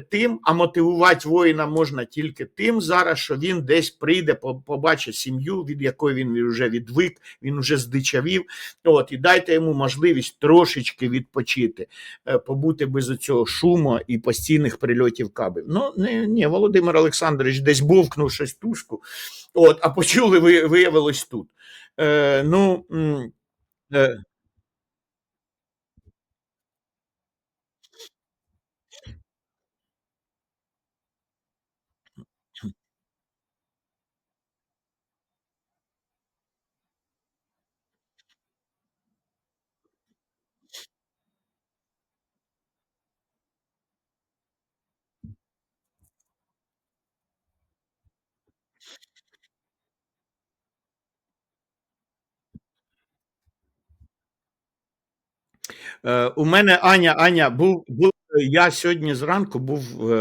тим, а мотивувати воїна можна тільки тим зараз, що він десь прийде, побачить сім'ю, від якої він вже відвик, він вже здичавів. От, і дайте йому можливість трошечки відпочити, е, побути без цього шуму і постійних прильотів кабів. Ну, не, ні, Володимир Олександрович десь бовкнув щось тушку, от, а почули, ви- виявилось тут. Е, ну, е, у мене Аня, Аня, був, був я сьогодні зранку був. е,